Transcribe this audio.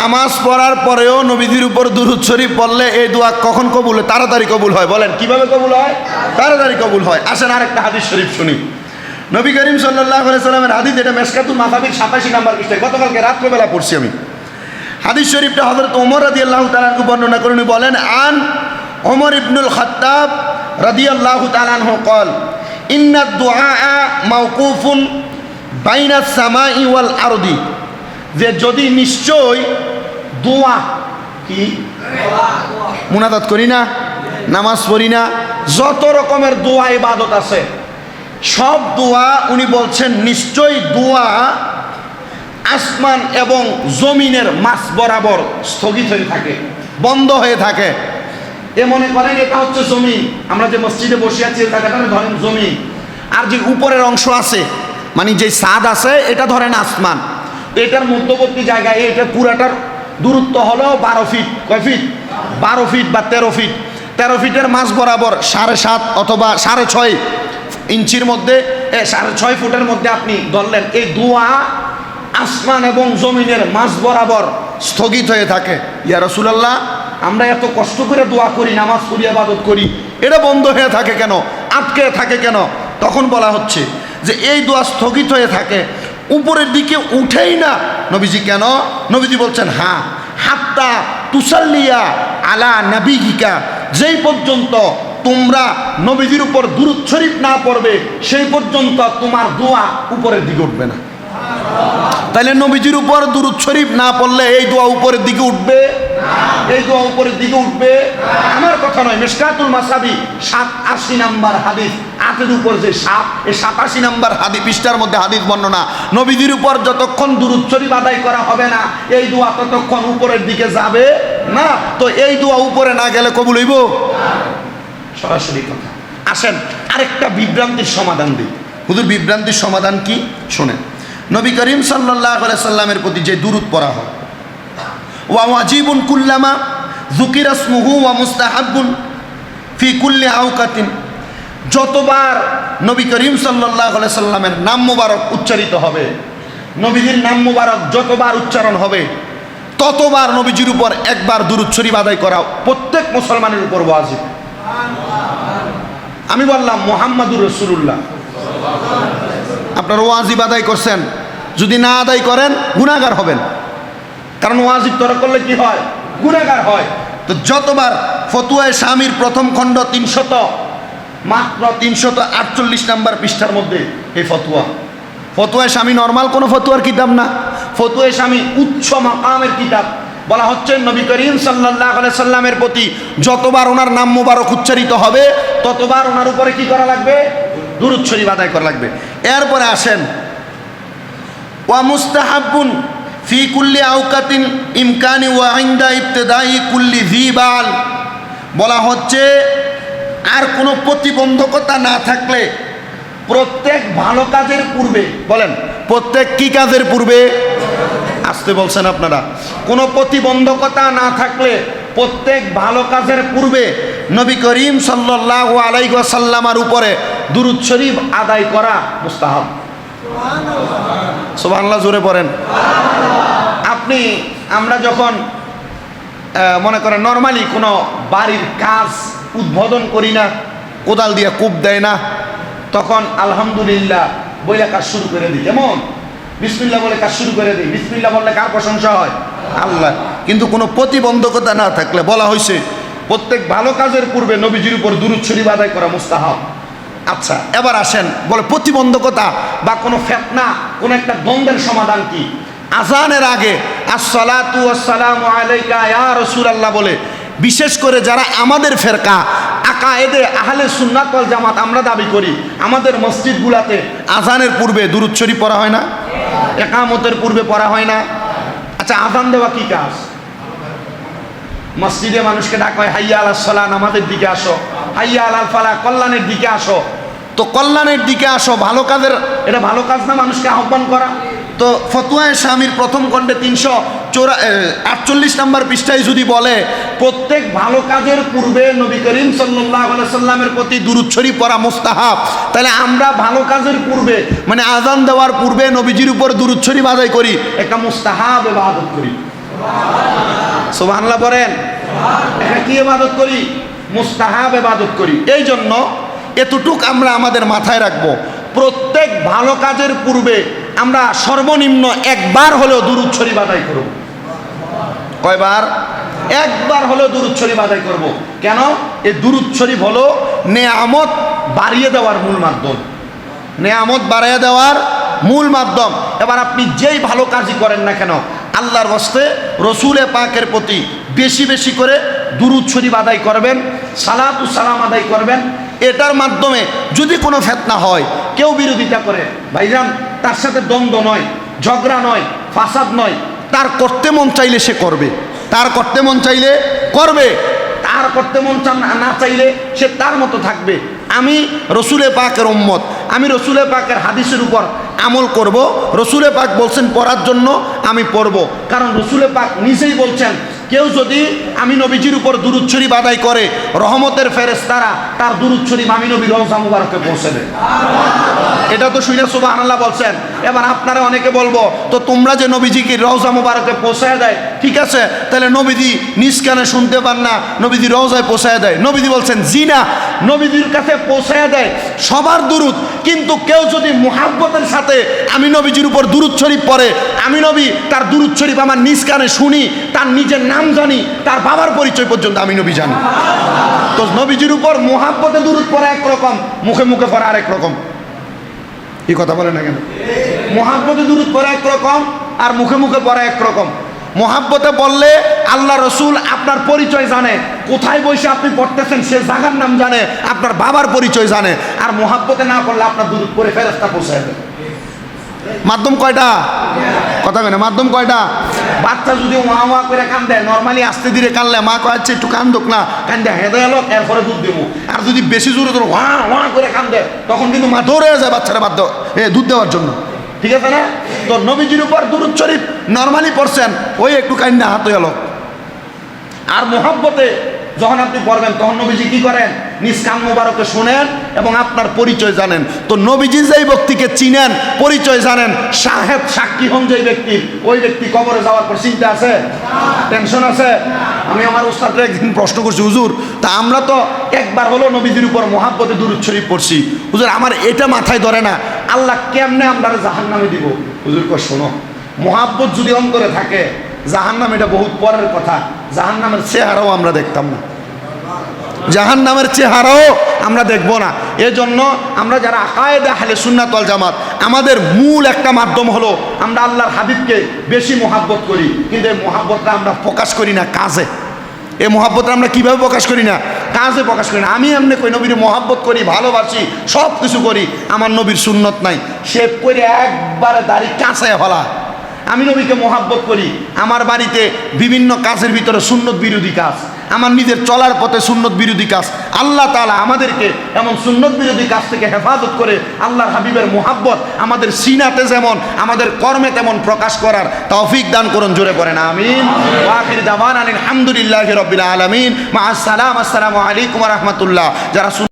নামাজ পড়ার পরেও নবীজির উপর দুরুদ শরীফ পড়লে এই দোয়া কখন কবুল হয়? তাড়াতাড়ি কবুল হয়, বলেন। কীভাবে কবুল হয়? তাড়াতাড়ি কবুল হয়। আসেন আরেকটা হাদিস শরীফ শুনি। নবী করিম সাল্লাহ সাল্লামের হাদিস, এটা মেসকাতুল মাথাবির সাতাশি নাম্বার পৃষ্ঠায়। গতকালকে রাত্রেবেলা পড়ছি আমি। হাদিস শরীফটা হজরত ওমর রাদি আল্লাহ তালানকে বর্ণনা করে বলেন, আন ওমর ইবনুল খত্তাব রাদি আল্লাহ তালানহ কল, ইন্না দোয়া মাউকুফুন বাইনা সামাই ওয়াল আরদি। যে যদি নিশ্চয় দোয়া কি? মুনাদাত করি না, নামাজ পড়ি না, যত রকমের দোয়া ইবাদত আছে, সব দোয়া উনি বলছেন নিশ্চয়ই দোয়া আসমান এবং জমিনের মাছ বরাবর স্থগিত হয়ে থাকে, বন্ধ হয়ে থাকে। এ মনে করেন, এটা হচ্ছে জমি আমরা যে মসজিদে বসে আছি জায়গাটা ধরেন জমি আর যে উপরের অংশ আছে মানে যে সাদ আছে, এটা ধরেন আসমান। এটার মধ্যবর্তী জায়গায়, এটা পুরাটার দূরত্ব হলো বারো ফিট কয় ফিট বারো ফিট বা তেরো ফিট তেরো ফিটের মাছ বরাবর সাড়ে সাত অথবা সাড়ে ছয় ইঞ্চির মধ্যে সাড়ে ছয় ফুটের মধ্যে আপনি ধরলেন, এই দোয়া আসমান এবং জমিনের মাঝ বরাবর স্থগিত হয়ে থাকে। ইয়া রসুলাল্লাহ, আমরা এত কষ্ট করে দোয়া করি, নামাজ পড়ি আবাদত করি, এটা বন্ধ হয়ে থাকে কেন? আটকে থাকে কেন? তখন বলা হচ্ছে যে এই দোয়া স্থগিত হয়ে থাকে উপরের দিকে উঠেই না। নবীজি কেন? নবীজি বলছেন হ্যাঁ হাত্তা তুসাল্লিয়া আলা নাবিগিকা। যেই পর্যন্ত তোমরা নবীজির উপর দুরুদ শরীফ না পড়বে, সেই পর্যন্ত তোমার দোয়া উপরের দিকে উঠবে না। তাহলে নবীজির উপর দুরুৎ শরীফ না পড়লে এই দোয়া উপরের দিকে উঠবে? এই দোয়া উপরের দিকে উঠবে। আমার কথা নয় মিসকাতুল মাসাবি সাত আশি নাম্বার হাদিস আটের উপর যে সাত এই সাতাশি নাম্বার হাদিস পৃষ্ঠার মধ্যে হাদিস বর্ণনা। নবীজির উপর যতক্ষণ শরীফ আদায় করা হবে না এই দোয়া ততক্ষণ উপরের দিকে যাবে না। তো এই দোয়া উপরে না গেলে কবুল হইব? সরাসরি কথা। আসেন আরেকটা বিভ্রান্তির সমাধান দিই। হুজুর বিভ্রান্তির সমাধান কি? শোনেন। নবী করিম সাল্লাহ সাল্লামের প্রতি যে দুরুদ পড়া হয় ওয়া ওয়াজিবুন কুল্লামা জুকিরাসমুহু ওয়া মুস্তাহাব্বুন ফি কুল্লি আউকাতিন যতবার নবী করিম সাল্লাহ সাল্লামের নাম মুবারক উচ্চারিত হবে, নবীজির নাম মুবারক যতবার উচ্চারণ হবে, ততবার নবীজির উপর একবার শরীফ আদায় করা প্রত্যেক মুসলমানের উপর ওয়াজিব। আমি বললাম, মোহাম্মদুর রসুল্লাহ আপনার ওয়াজিব আদায় করছেন, যদি না আদায় করেন গুণাগার হবেন। কারণ ওয়াজিব তরা করলে কি হয়? গুণাগার হয়। তো যতবার ফতুয়ায় স্বামীর প্রথম খণ্ড তিনশত, মাত্র তিনশত আটচল্লিশ নাম্বার পৃষ্ঠার মধ্যে এই ফতুয়া। ফতুয়ায় স্বামী নর্মাল কোনো ফতুয়ার কিতাব না। ফতুয়ায় স্বামী উচ্চ মাকামের কিতাব। বলা হচ্ছে নবী করিম সাল্লাহ সাল্লামের প্রতি যতবার ওনার নাম মুবারক উচ্চারিত হবে, ততবার ওনার উপরে কি করা লাগবে? দুরুদ শরীফ আদায় করা লাগবে। এরপরে আসেন, ওয়া মুস্তাহাব্বুন ফি কুল্লি আউকাতিন ইমকানি ওয়া ইনদা ইবতেদাই কুল্লি ভিবাল বলা। হচ্ছে, আর কোনো প্রতিবন্ধকতা না থাকলে প্রত্যেক ভালো কাজের পূর্বে, বলেন, প্রত্যেক কি কাজের পূর্বে? আসতে বলছেন আপনারা। কোনো প্রতিবন্ধকতা না থাকলে প্রত্যেক ভালো কাজের পূর্বে নবী করিম সাল্লাহ আলাইসাল্লামার উপরে দুরুদ শরীফ আদায় করা মুস্তাহাব। সোভানলা জোরে পড়েন। আপনি, আমরা যখন মনে করেন নর্মালি কোনো বাড়ির কাজ উদ্বোধন করি না, কোদাল দিয়ে কূপ দেয় না, তখন আলহামদুলিল্লাহ বইলা কাজ শুরু করে দিই। যেমন বিসমিল্লা বলে কাজ শুরু করে দিই। বিসমিল্লা বললে কার প্রশংসা হয়? আল্লাহ। কিন্তু কোনো প্রতিবন্ধকতা না থাকলে বলা হয়েছে প্রত্যেক ভালো কাজের পূর্বে নবীজির উপর দুরুদ শরীফ আদায় করা মুস্তাহাব। আচ্ছা এবার আসেন, বলে প্রতিবন্ধকতা বা কোনো ফেতনা, কোনো একটা দ্বন্দ্বের সমাধান কি? আজানের আগে, আসসালাতু আলাইকা বলে, বিশেষ করে যারা আমাদের ফেরকা, আকায়েদে আহলে সুন্নাত ওয়াল জামাত আমরা দাবি করি, আমাদের মসজিদগুলাতে আজানের পূর্বে দুরুদ শরীফ পড়া হয় না? একামতের পূর্বে পড়া হয় না? আচ্ছা আজান দেওয়া কি কাজ? মসজিদে মানুষকে ডাকা হয়, হাইয়া আলাহ সালাহ আমাদের দিকে আসো। হাইয়া আলাল ফালা কল্যাণের দিকে আসো। তো কল্যাণের দিকে আসো ভালো কাজের এটা ভালো কাজ না মানুষকে আহ্বান করা? তো ফতুয়ায় স্বামীর প্রথম খণ্ডে তিনশো চৌরা আটচল্লিশ নম্বর পৃষ্ঠায় যদি বলে প্রত্যেক ভালো কাজের পূর্বে নবী করিম সাল্লামের প্রতি দুরুচ্ছরি পড়া মোস্তাহাব। তাহলে আমরা ভালো কাজের পূর্বে মানে আজান দেওয়ার পূর্বে নবীজির উপর দুরুচ্ছরি বাজাই করি। একটা মোস্তাহাব এবাদত করি। সুবহানাল্লাহ পড়েন এটা কি ইবাদত করি? মুস্তাহাব ইবাদত করি। এই জন্য এতটুক আমরা আমাদের মাথায় রাখব। প্রত্যেক ভালো কাজের পূর্বে আমরা সর্বনিম্ন একবার হলেও শরীফ আদায় করব। কয়বার? একবার হলেও শরীফ আদায় করব। কেন? এই দুরুদ শরীফ হলো নেয়ামত বাড়িয়ে দেওয়ার মূল মাধ্যম। নেয়ামত বাড়িয়ে দেওয়ার মূল মাধ্যম। এবার আপনি যেই ভালো কাজই করেন না কেন, আল্লাহর বস্তে রসুলে পাকের প্রতি বেশি বেশি করে দুরুদ শরীফ আদায় করবেন, সালাতু সালাম আদায় করবেন। এটার মাধ্যমে যদি কোনো ফেতনা হয়, কেউ বিরোধিতা করে। ভাইজান, তার সাথে দ্বন্দ্ব নয়, ঝগড়া নয়, ফাসাদ নয়। তার করতে মন চাইলে সে করবে। তার করতে মন চাইলে করবে। তার করতে মন না চাইলে সে তার মতো থাকবে। আমি রসুলে পাকের উম্মত। আমি রসুলে পাকের হাদিসের উপর আমল করব। রসুলে পাক বলছেন, পড়ার জন্য আমি পড়ব। কারণ রসুলে পাক নিজেই বলছেন কেউ যদি আমি নবীজির উপর দুরুচ্ছরি বাদাই করে, রহমতের ফেরেস্তারা তার দুরুচ্ছরি মামিনবী রহসা নবী রওজা মুবারকে পৌঁছে দেয়। এটা তো শুনে সুবাহ আল্লাহ বলছেন। এবার আপনারা অনেকে বলব, তো তোমরা যে নবীজিকে রওজা মুবারকে পৌঁছায় দেয়, ঠিক আছে? তাহলে নবীজি নিষ্কানে শুনতে পান না, নবীজি রওজায় পৌঁছায় দেয়। নবীজি বলছেন জি না নবীজির কাছে পৌঁছায় দেয় সবার দুরুদ, কিন্তু কেউ যদি মুহাব্বতের সাথে আমি নবীজির উপর দুরুদ শরীফ পড়ে, আমি নবী, তার দুরুদ শরীফ আমার নিজ কানে শুনি, তার নিজের নাম জানি, তার বাবার পরিচয় পর্যন্ত আমি নবী জানি। তো নবীজির উপর মুহাব্বতে দুরুদ পড়া একরকম, মুখে মুখে পড়া আরেক রকম। এই কথা বলে না কেন? মহাব্বতে দূরত পড়া একরকম আর মুখে মুখে পড়া একরকম। মহাব্বতে বললে আল্লাহ রসুল আপনার পরিচয় জানে, কোথায় বসে আপনি পড়তেছেন সে জায়গার নাম জানে, আপনার বাবার পরিচয় জানে। আর মহাব্বতে না করলে আপনার দূর পরে ফেরস্তা পৌঁছায় মাধ্যম কয়টা? কথা কেন মাধ্যম কয়টা? বাচ্চা যদি মা মা করে কান্দে নর্মালি আস্তে ধীরে কানলে মা কয়েছে একটু কান্দুক না। কান্দে হেঁদে এলো এরপরে দুধ দেবো। আর যদি বেশি জোরে ধরো ওয়া ওয়া করে কান্দে, তখন কিন্তু মা দৌড়ে যায় বাচ্চারা বাধ্য, এ, দুধ দেওয়ার জন্য। ঠিক আছে না? তো নবীজির উপর দুরুদ শরীফ নর্মালি পড়ছেন, ওই একটু কান্দে হাতে এলো আর মোহাব্বতে যখন আপনি পড়বেন, তখন নবীজি কি করেন? নিজ কান মোবারকে শোনেন এবং আপনার পরিচয় জানেন। তো নবীজি যেই ব্যক্তিকে চিনেন, পরিচয় জানেন, সাহেব সাক্ষী হন যেই ব্যক্তি, ওই ব্যক্তি কবরে যাওয়ার পর চিন্তা আছে? টেনশন আছে? আমি আমার উস্তাদকে একদিন প্রশ্ন করছি, হুজুর, তা আমরা তো একবার হলো নবীজির উপর মোহাব্বতে দূরত শরীফ পড়ছি। হুজুর, আমার এটা মাথায় ধরে না। আল্লাহ কেমনে আমরা জাহান নামে দিব? হুজুর কো শোনো, মহাব্বত যদি অন্তরে থাকে, জাহান্নাম এটা বহুত পরের কথা। জাহান্নামের চেহারাও আমরা দেখতাম না। জাহান্নামের চেহারাও আমরা দেখব না। এজন্য আমরা যারা আকায়েদে আহলে সুন্নাত ওয়াল জামাত, আমাদের মূল একটা মাধ্যম হলো আমরা আল্লাহর হাবিবকে বেশি মোহাব্বত করি। কিন্তু এই মোহাব্বতটা আমরা প্রকাশ করি না কাজে। এই মোহাব্বতটা আমরা কীভাবে প্রকাশ করি না? কাজে প্রকাশ করি না। আমি এমনি কই, নবীর মোহাব্বত করি, ভালোবাসি সব কিছু করি, আমার নবীর সুন্নত নাই। শেভ করে একবারে দাড়ি কাঁচায় ফেলা। আমি নবীকে মোহাব্বত করি। আমার বাড়িতে বিভিন্ন কাজের ভিতরে সুন্নত বিরোধী কাজ। আমার নিজের চলার পথে সুন্নত বিরোধী কাজ। আল্লাহ তালা আমাদেরকে এমন সুন্নত বিরোধী কাজ থেকে হেফাজত করে আল্লাহ হাবিবের মোহাব্বত, আমাদের সিনাতে যেমন, আমাদের কর্মে তেমন প্রকাশ করার তৌফিক দান করুন, জোরে পড়েন আমিন। ওয়াকির দাওয়ান আলহামদুলিল্লাহ রবিল আলমিন। মা আসসালাম আসসালামু আলাইকুম রহমতুল্লাহ। যারা